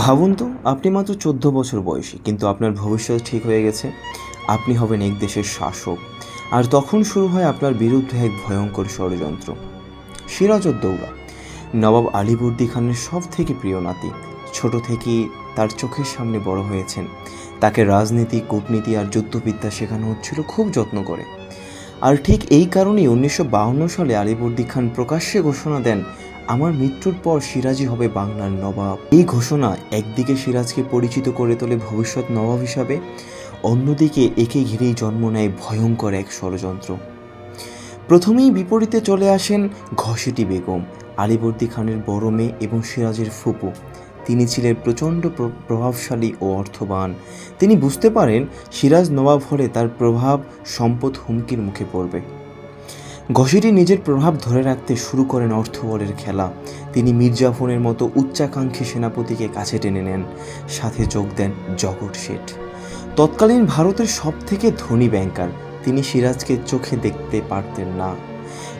ভাবুন তো, আপনি মাত্র চোদ্দ বছর বয়সী, কিন্তু আপনার ভবিষ্যৎ ঠিক হয়ে গেছে। আপনি হবেন এক দেশের শাসক। আর তখন শুরু হয় আপনার বিরুদ্ধে এক ভয়ঙ্কর ষড়যন্ত্র। সিরাজউদ্দৌলা নবাব আলীবর্দী খানের সব থেকে প্রিয় নাতি, ছোট থেকেই তার চোখের সামনে বড় হয়েছেন। তাকে রাজনীতি, কূটনীতি আর যুদ্ধবিদ্যা শেখানো হচ্ছিল খুব যত্ন করে। আর ঠিক এই কারণেই উনিশশো সালে আলীবর্দী খান প্রকাশ্যে ঘোষণা দেন আমার মৃত্যুর পর সিরাজই হবে বাংলার নবাব। এই ঘোষণা একদিকে সিরাজকে পরিচিত করে তোলে ভবিষ্যৎ নবাব হিসাবে, অন্যদিকে একে ঘিরেই জন্ম নেয় ভয়ঙ্কর এক ষড়যন্ত্র। প্রথমেই বিপরীতে চলে আসেন ঘসেটি বেগম, আলীবর্দী খানের বড় মেয়ে এবং সিরাজের ফুপু। তিনি ছিলেন প্রচণ্ড প্র- প্রভাবশালী ও অর্থবান। তিনি বুঝতে পারেন, সিরাজ নবাব হলে তার প্রভাব, সম্পদ হুমকির মুখে পড়বে। ঘসেটি নিজের প্রভাব ধরে রাখতে শুরু করেন অর্থবলের খেলা। তিনি মির্জাফরের মতো উচ্চাকাঙ্ক্ষী সেনাপতিকে কাছে টেনে নেন, সাথে যোগ দেন জগৎ শেঠ। তৎকালীন ভারতের সব থেকে ধনী ব্যাংকার, তিনি সিরাজকে চোখে দেখতে পারতেন না।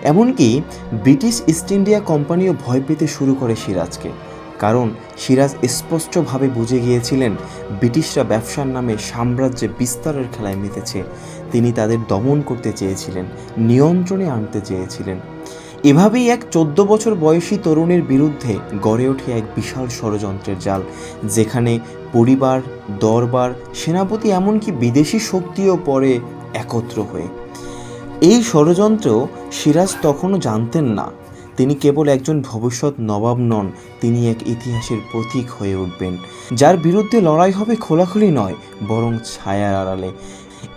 এমনকি ব্রিটিশ ইস্ট ইন্ডিয়া কোম্পানিও ভয় পেতে শুরু করে সিরাজকে। কারণ সিরাজ স্পষ্টভাবে বুঝে গিয়েছিলেন ব্রিটিশরা ব্যবসার নামে সাম্রাজ্যে বিস্তারের খেলায় মেতেছে। তিনি তাদের দমন করতে চেয়েছিলেন, নিয়ন্ত্রণে আনতে চেয়েছিলেন। এভাবেই এক চোদ্দ বছর বয়সী তরুণের বিরুদ্ধে গড়ে ওঠে এক বিশাল ষড়যন্ত্রের জাল, যেখানে পরিবার, দরবার, সেনাপতি এমনকি বিদেশি শক্তিও পড়ে একত্র হয়ে। এই ষড়যন্ত্র সিরাজ তখনও জানতেন না। তিনি কেবল একজন ভবিষ্যৎ নবাব নন, তিনি এক ইতিহাসের প্রতীক হয়ে উঠবেন, যার বিরুদ্ধে লড়াই হবে খোলাখুলি নয়, বরং ছায়ার আড়ালে।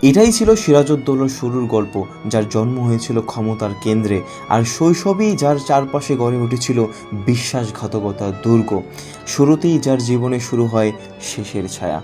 এটাই ছিল সিরাজউদ্দৌলার শুরুর গল্প, যার জন্ম হয়েছিল ক্ষমতার কেন্দ্রে, আর শৈশবেই যার চারপাশে গড়ে উঠেছিল বিশ্বাসঘাতকতার দুর্গ। শুরুতেই যার জীবনে শুরু হয় শেষের ছায়া।